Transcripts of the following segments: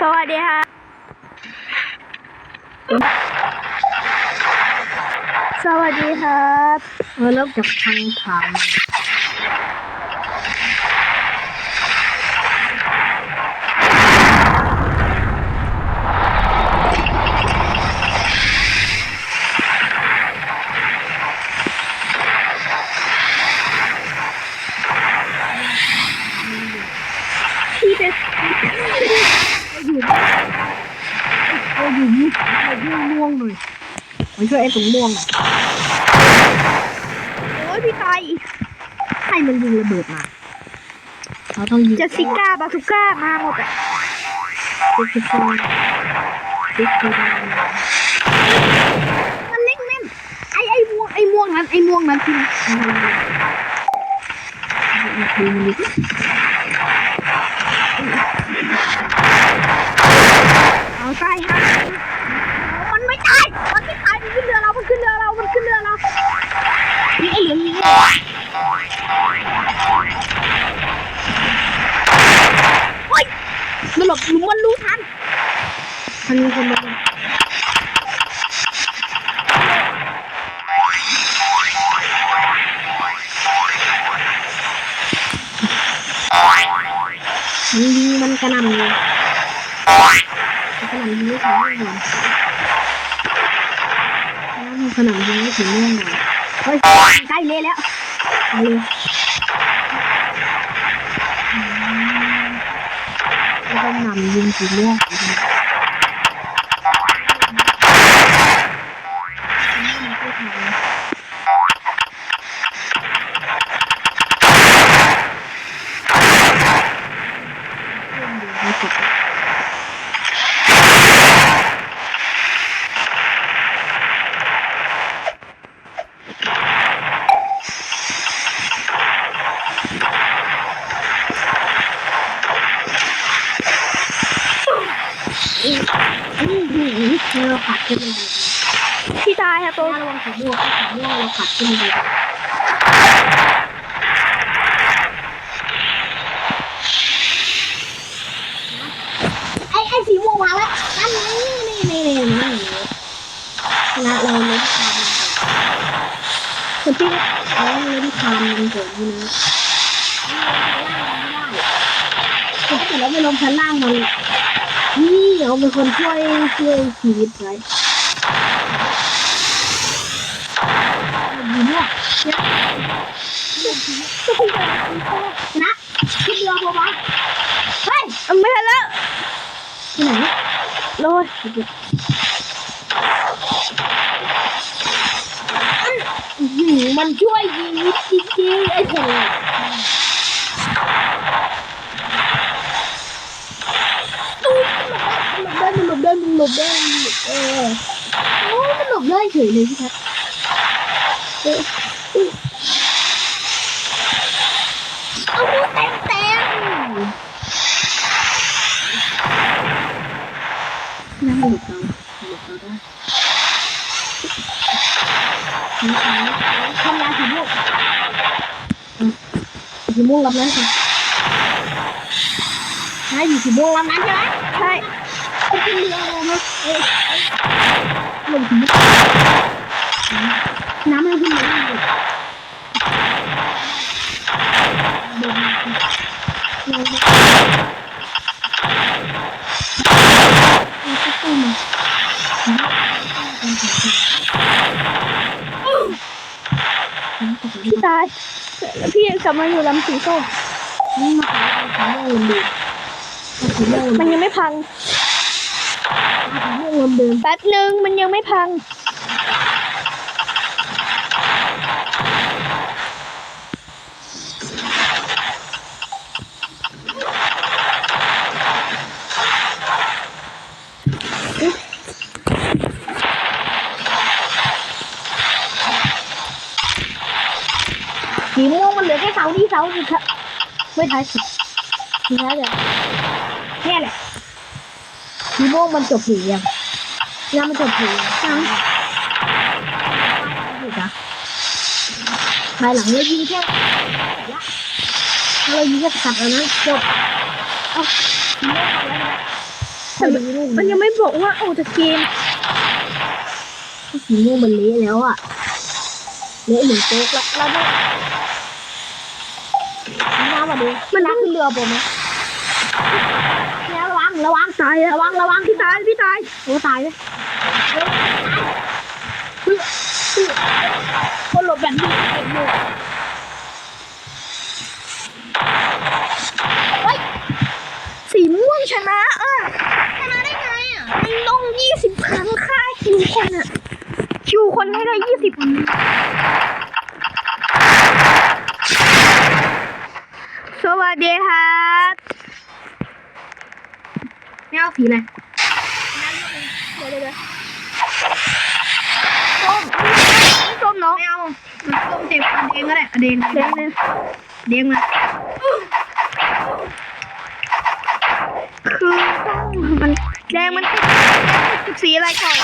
สวัสดีค่ะ สวัสดีครับเออเริ่มจากทางถาม พี่เป็นเอออยู่นี่ไอ้ม่ม่วงหน่อยมาช่วยไอ้ตรงม่วงโอ้ยพี่ตายให้มันยิงระเบิดมาเราต้องยิงจสสิก้าบาซูก้ามาหมดอะติ๊กติ๊กติ๊กติ๊กติ๊กมันเล็กแม่นไอ้ไอ้ม่วงไอ้ม่วงนั้นไอ้ม่วงนั้นพี่นะดูมันดิเอ ยิงมันกระหน่ำเลยกระหน่ำยิงไม่ถึงเลยกระหน่ำยิงไม่ถึงแน่อนเฮ้ยใกล้เละแล้วเลยแล้วก็หนำยิงถึงแน่อนเราขัดขึ้นมาเลย พี่ตายค่ะตัว ถ้าระวังสีม่วงสีม่วงเราขัดขึ้นมาเลย ไอไอสีม่วงมาแล้วนั่นไงนี่นี่นี่นี่ ชนะเราเล่นคาม คุณพี่ เราเล่นคามมันเกิดนี่นะถ้าเกิดเราไม่ลงชั้นล่างมันนี่เราเป็นคนช่วยช่วยชีวิตไว้ดีมากนะขึ้นเรือพอมาเฮ้ยไม่ทันแล้วที่ไหนโลย มันช่วยยิงจริงๆไอ้เธอตู้มันหลบได้มันหลบได้มันหลบได้เออโอ้มันหลบได้เฉยเลยพี่ทัศน์เออเอาเต็มเต็มนั่งหลบเราหลบเราได้ นี่ค่ะทำงานสีม่วงสีม่วงรับนั้นค่ะใช่อยู่สีม่วงรับนั้นใช่ไหมใช่ขึ้นเรือเลยนะเอ้ยลงสีม่วง แล้วพี่ยังกลับมาอยู่ลำสีส้มนี่มาหาสีม่วงดูสีม่วงมันยังไม่พังสีม่วงเดิมแป๊บนึงมันยังไม่พัง ท้ายไม่ท้ายสุดสุดท้ายเลยเนี่ยแหละสีโม่วงมันจบผียังน้ำมันจบผียังอยู่จ้ะภายหลังเรายิงแค่ถ้าเรายิงแค่ขัดแล้วนะจบสีม่วงมาแล้วนะอดีลูกมันยังไม่บอกว่าออกจากเกมสีม่วงมันเละแล้วอะเละเหมือนโต๊ะและแล้ว ก็น้ำมาดูมันนั่งขึ้นเรือผมไหมเนี่ยระวังระวังตายระวังระวังพี่ตายพี่ตายโอ้ตายเลยเฮ้ยเฮ้ยคนหลบแบบนี้เก็บอยู่เฮ้ยสีม่วงชนะเออชนะได้ไงอะมันต้องยี่สิบครั้งค่าคิวคนอะคิวคนให้ได้ยี่สิบ วัสดีครับไม่เอาสีอะไรเดี๋ยวเดี๋ยวเดี๋ยวส้มส้มน้องไม่เอามันต้มเต็มเดงก็ได้เดงเดี๋ยวเดี๋ยวเดงมาคือมันแดงมันสีอะไรก่อน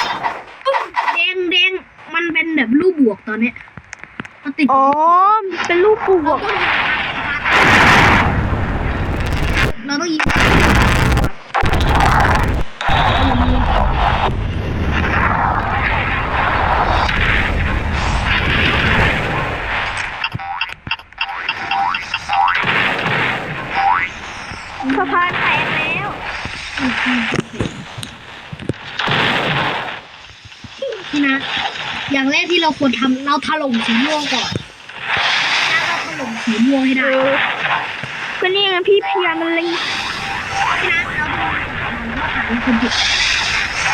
เดงเดงมันเป็นแบบรูปบวกตอนเนี้ยมันติดอ๋อเป็นรูปปูบวก เราต้องยิงสะพานแตกแล้วพี่นะ อย่างแรกที่เราควรทำเราถล่มสีม่วงก่อนถ้าเราถล่มสีม่วงให้เอได้อ ก็นี่ไงพี่พยายามมันเล็งพี่นะเราดูมันคนหยุด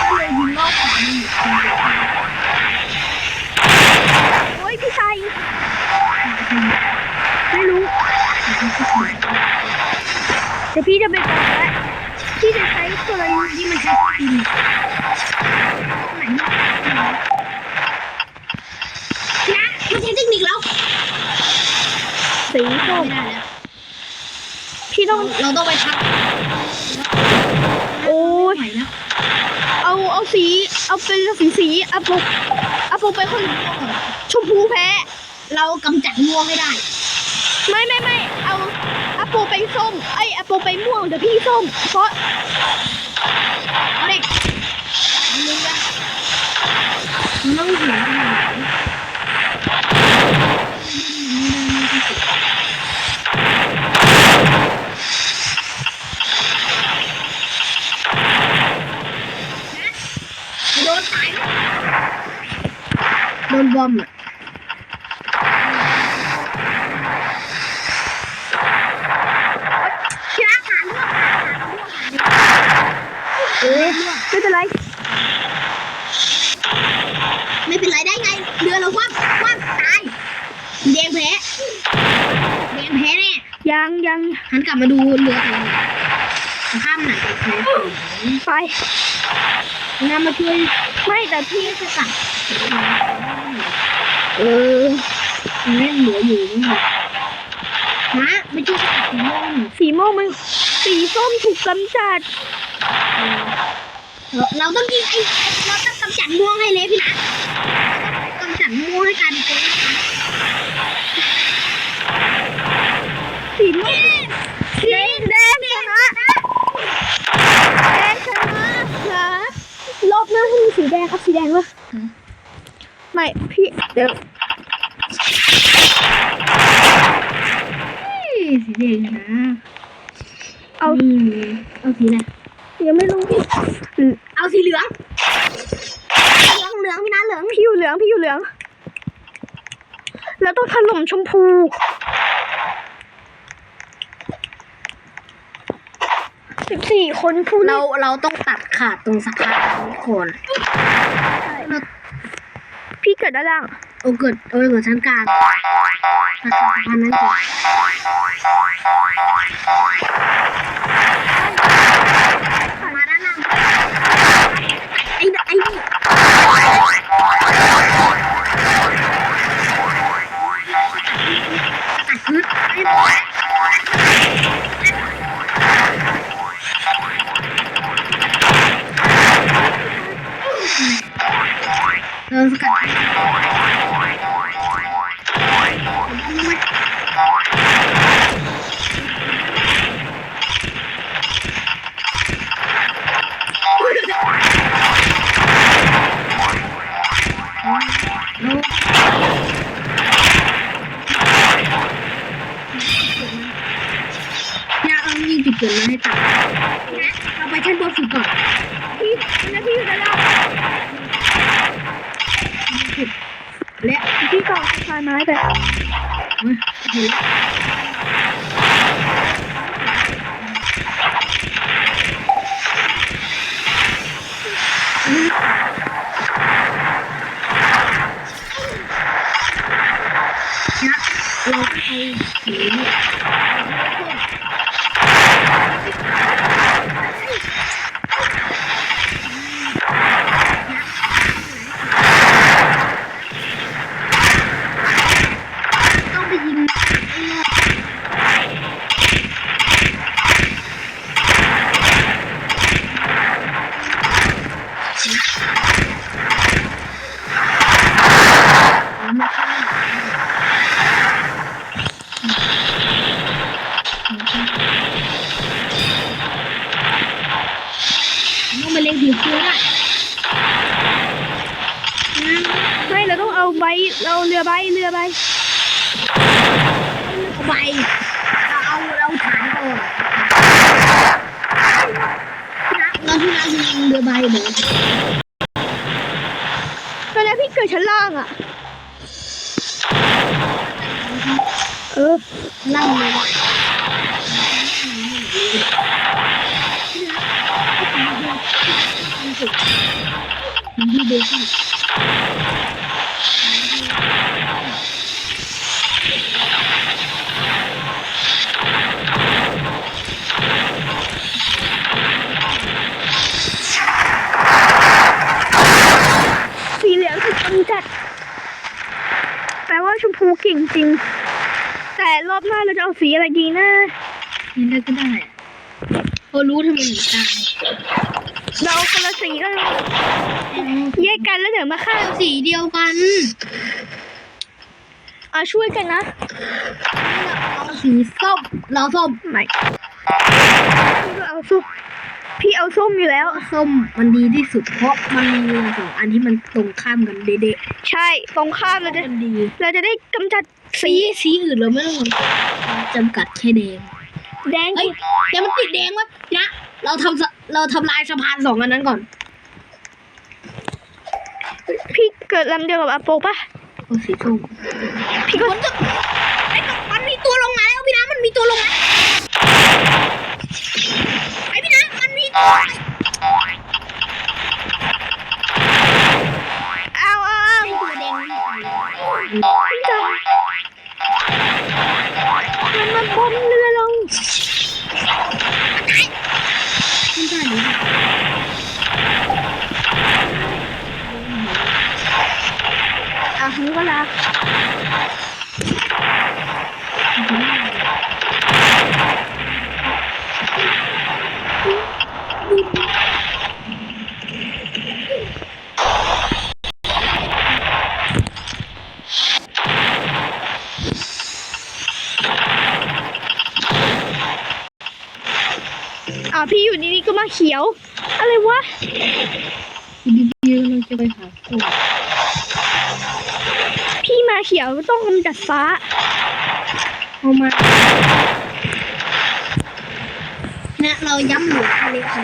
ก็เลยยิงรอบก่อนมันอยู่คนเดียวโอ้ยพี่ชายไม่รู้เดี๋ยวพี่จะไปบอกแล้วพี่จะใช้ตัวนี้นี่มันใช้ปีนไหนนะพี่นะมันใช้เทคนิคแล้วสีส้มไม่ได้แล้ว พี่ต้องเราต้องไปทักโอ้ยไหวแล้วเอาเอาสีเอาเป็นสีสีเอาปกเอาปกไปคนชมพูแพ้ เรากำจัดม่วงให้ได้ ไม่ไม่ไม่เอาเอาปกไปส้มไอยเอาปกไปม่วงเดี๋ยวพี่ส้มเพราะเอาเด็กมึงอะมึงต้องเห็นขนาดไหน บอมอะชนะขาเลือกขาเลือกขาเลือกเออไม่เป็นไร ไม่เป็นไรได้ไง เรือเราคว่ำคว่ำตายแดงแพ้แดงแพ้แน่ยังยังหันกลับมาดูเรือตัวนี้ข้ามหน่อยแพ้ไปน้ำมาช่วยไม่แต่พี่จะกลับ เออมันเล่นเหลืออยู่นี่นะไม่ช่วยสกัดสีม่วงสีม่วงมันสีส้มถูกกำจัด เราเราต้องยิงไอ้เราต้องกำจัดม่วงให้เละพี่นะกำจัดม่วงให้กลายเป็นตัวนี้นะสีม่วงสีแดงชนะแดงชนะนะรอบหน้าให้มีสีแดงครับสีแดงวะไม่พี่เดี๋ยว สีแดงนะ เอาอืมเอาสีอะไรยังไม่รู้พี่อืมเอาสีเหลืองเหลืองเหลืองพี่นะเหลืองพี่อยู่เหลืองพี่อยู่เหลือง แล้วต้องถล่มชมพูสิบสี่คนพูดเราเราต้องตัดขาดตรงสะพานทุกคน พี่เกิดด้านล่าง โอเกิดโอเกิดชั้นกลางตัดสะพานนั้นก่อนมาด้านล่างไอ้ไอ้ เราไปชั้นบนสุดก่อนพี่นะพี่อยู่ด้านล่างและพี่ต่อสะพานไม้ไปเฮ้ยเห็นแล้วนะเราก็เอาสีเนี่ยต้องไปยิงไอ้เนี่ย ต้ อนที่น้าจะยิงเรือใบเดี๋ยวตอนนี้พี่เกิดชั้นล่างอะ เออล่างเลยที่เบสิกสี งจริง แต่รอบหน้าเราจะเอาสีอะไรดีนะนี่ได้ก็ได้พอรู้ทำไมถึงตายเราเอาคนละสีกันแยกกันแล้วเดี๋ยวมาฆ่าสีเดียวกันอะช่วยกันนะเราสีส้มเราส้มไม่พี่ก็เอาส้ม พี่เอาส้มอยู่แล้ว ส้มมันดีที่สุดเพราะมันมีเรือสองอันที่มันตรงข้ามกันเด็ดใช่ ตรงข้ามเราๆจะมันดี เราจะได้กำจัดสีสีอื่นเราไม่ต้องจำกัดแค่แดงแดงเอ้ยแต่มันติดแดงวะนะเราทำสะเราทำลายสะพานสองอันนั้นก่อนพี่เกิดลำเดียวกับอาโปปะโอ้สีส้มพี่ก็มันจะไอ้กับมันมีตัวลงมาแล้วพี่น้ำมันมีตัวลงมา พี่อยู่ดีๆก็มาเขียว อะไรวะดีๆเราจะไปหาตัวพี่มาเขียวต้องกำจัดฟ้าเอามาเนี่ยเราย้ำเหลือทะเลค่ะ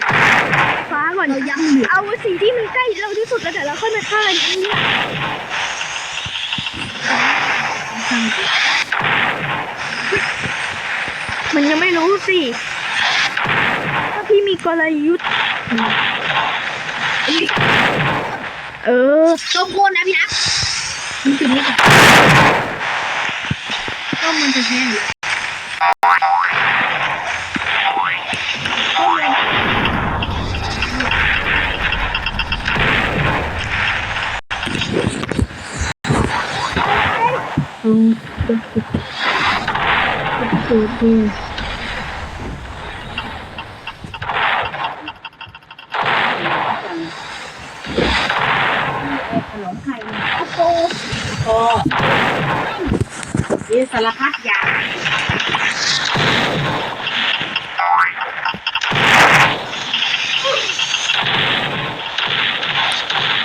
ฟ้าก่อนเราย้ำเหลือเอาสิ่งที่มันใกล้เราที่สุดแล้วเดี๋ยวเราค่อยมาฆ่าอันนี้อะมันยังไม่รู้สิถ้าพี่มี กลยุทธ์เออต้มโคนนะพี่นัทมันจุดนี้ก่อนต้มมันจะแห้งต้มเลยอืมก็คือก็คือที่ขนมไข่โอ้โหโอ้ นี่สารพัดอย่าง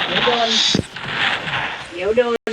เดี๋ยวโดน เดี๋ยวโดน